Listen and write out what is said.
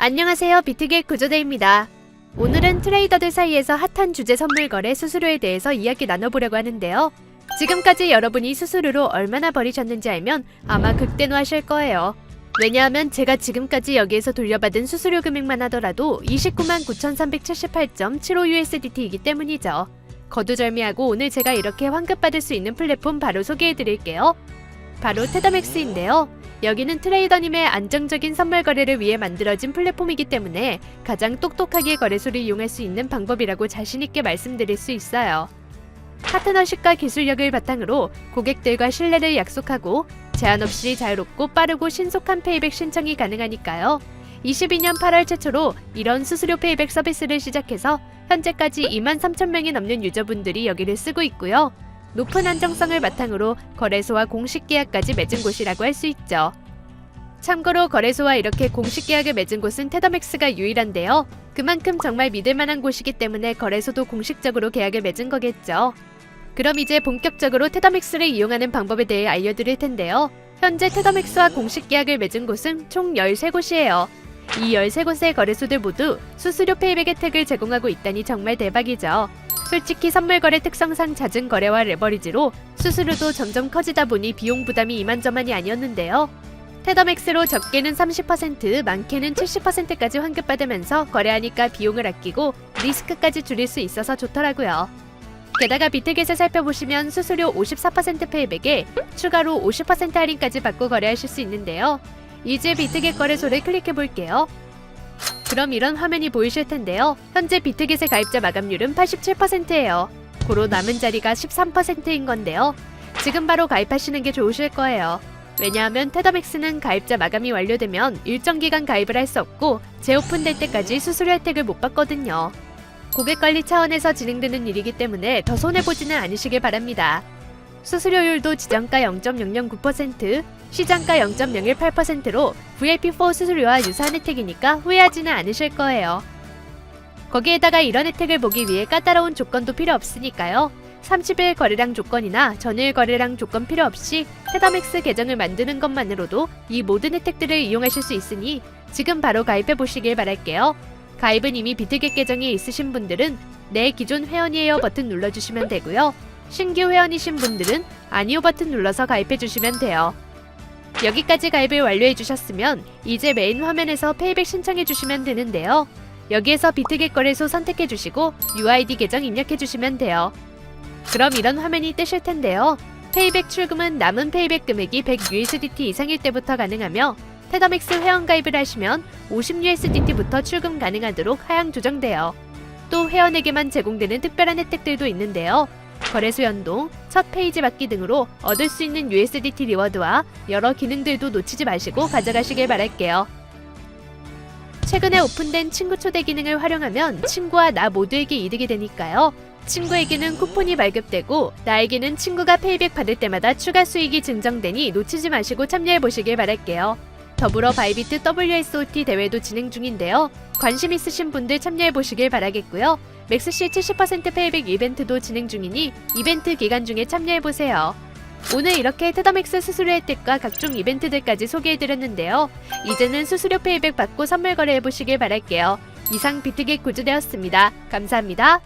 안녕하세요. 비트겟 구조대입니다. 오늘은 트레이더들 사이에서 핫한 주제 선물 거래 수수료에 대해서 이야기 나눠보려고 하는데요. 지금까지 여러분이 수수료로 얼마나 버리셨는지 알면 아마 극대노하실 거예요. 왜냐하면 제가 지금까지 여기에서 돌려받은 수수료 금액만 하더라도 29만 9,378.75USDT이기 때문이죠. 거두절미하고 오늘 제가 이렇게 환급받을 수 있는 플랫폼 바로 소개해드릴게요. 바로 테더맥스인데요. 여기는 트레이더님의 안정적인 선물 거래를 위해 만들어진 플랫폼이기 때문에 가장 똑똑하게 거래소를 이용할 수 있는 방법이라고 자신있게 말씀드릴 수 있어요. 파트너십과 기술력을 바탕으로 고객들과 신뢰를 약속하고 제한 없이 자유롭고 빠르고 신속한 페이백 신청이 가능하니까요. 22년 8월 최초로 이런 수수료 페이백 서비스를 시작해서 현재까지 2만 3천 명이 넘는 유저분들이 여기를 쓰고 있고요. 높은 안정성을 바탕으로 거래소와 공식 계약까지 맺은 곳이라고 할 수 있죠. 참고로 거래소와 이렇게 공식 계약을 맺은 곳은 테더맥스가 유일한데요. 그만큼 정말 믿을 만한 곳이기 때문에 거래소도 공식적으로 계약을 맺은 거겠죠. 그럼 이제 본격적으로 테더맥스를 이용하는 방법에 대해 알려드릴 텐데요. 현재 테더맥스와 공식 계약을 맺은 곳은 총 13곳이에요. 이 13곳의 거래소들 모두 수수료 페이백 혜택을 제공하고 있다니 정말 대박이죠. 솔직히 선물 거래 특성상 잦은 거래와 레버리지로 수수료도 점점 커지다 보니 비용 부담이 이만저만이 아니었는데요. 테더맥스로 적게는 30%, 많게는 70%까지 환급받으면서 거래하니까 비용을 아끼고 리스크까지 줄일 수 있어서 좋더라고요. 게다가 비트겟을 살펴보시면 수수료 54% 페이백에 추가로 50% 할인까지 받고 거래하실 수 있는데요. 이제 비트겟 거래소를 클릭해 볼게요. 그럼 이런 화면이 보이실 텐데요. 현재 비트겟의 가입자 마감률은 87%예요. 고로 남은 자리가 13%인 건데요. 지금 바로 가입하시는 게 좋으실 거예요. 왜냐하면 테더맥스는 가입자 마감이 완료되면 일정 기간 가입을 할 수 없고 재오픈될 때까지 수수료 혜택을 못 받거든요. 고객 관리 차원에서 진행되는 일이기 때문에 더 손해보지는 않으시길 바랍니다. 수수료율도 지정가 0.009%, 시장가 0.018%로 VIP4 수수료와 유사한 혜택이니까 후회하지는 않으실 거예요. 거기에다가 이런 혜택을 보기 위해 까다로운 조건도 필요 없으니까요. 30일 거래량 조건이나 전일 거래량 조건 필요 없이 테다맥스 계정을 만드는 것만으로도 이 모든 혜택들을 이용하실 수 있으니 지금 바로 가입해 보시길 바랄게요. 가입은 이미 비트겟 계정이 있으신 분들은 내 기존 회원이에요 버튼 눌러주시면 되고요. 신규 회원이신 분들은 아니요 버튼 눌러서 가입해 주시면 돼요. 여기까지 가입을 완료해 주셨으면 이제 메인 화면에서 페이백 신청해 주시면 되는데요. 여기에서 비트겟 거래소 선택해 주시고 UID 계정 입력해 주시면 돼요. 그럼 이런 화면이 뜨실 텐데요. 페이백 출금은 남은 페이백 금액이 100USDT 이상일 때부터 가능하며 테더맥스 회원 가입을 하시면 50USDT부터 출금 가능하도록 하향 조정돼요. 또 회원에게만 제공되는 특별한 혜택들도 있는데요. 거래소 연동, 첫 페이지 받기 등으로 얻을 수 있는 USDT 리워드와 여러 기능들도 놓치지 마시고 가져가시길 바랄게요. 최근에 오픈된 친구 초대 기능을 활용하면 친구와 나 모두에게 이득이 되니까요. 친구에게는 쿠폰이 발급되고 나에게는 친구가 페이백 받을 때마다 추가 수익이 증정되니 놓치지 마시고 참여해 보시길 바랄게요. 더불어 바이비트 WSOT 대회도 진행 중인데요. 관심 있으신 분들 참여해 보시길 바라겠고요. 맥스시 70% 페이백 이벤트도 진행 중이니 이벤트 기간 중에 참여해 보세요. 오늘 이렇게 테더맥스 수수료 혜택과 각종 이벤트들까지 소개해드렸는데요. 이제는 수수료 페이백 받고 선물 거래해 보시길 바랄게요. 이상 비트겟 구조되었습니다. 감사합니다.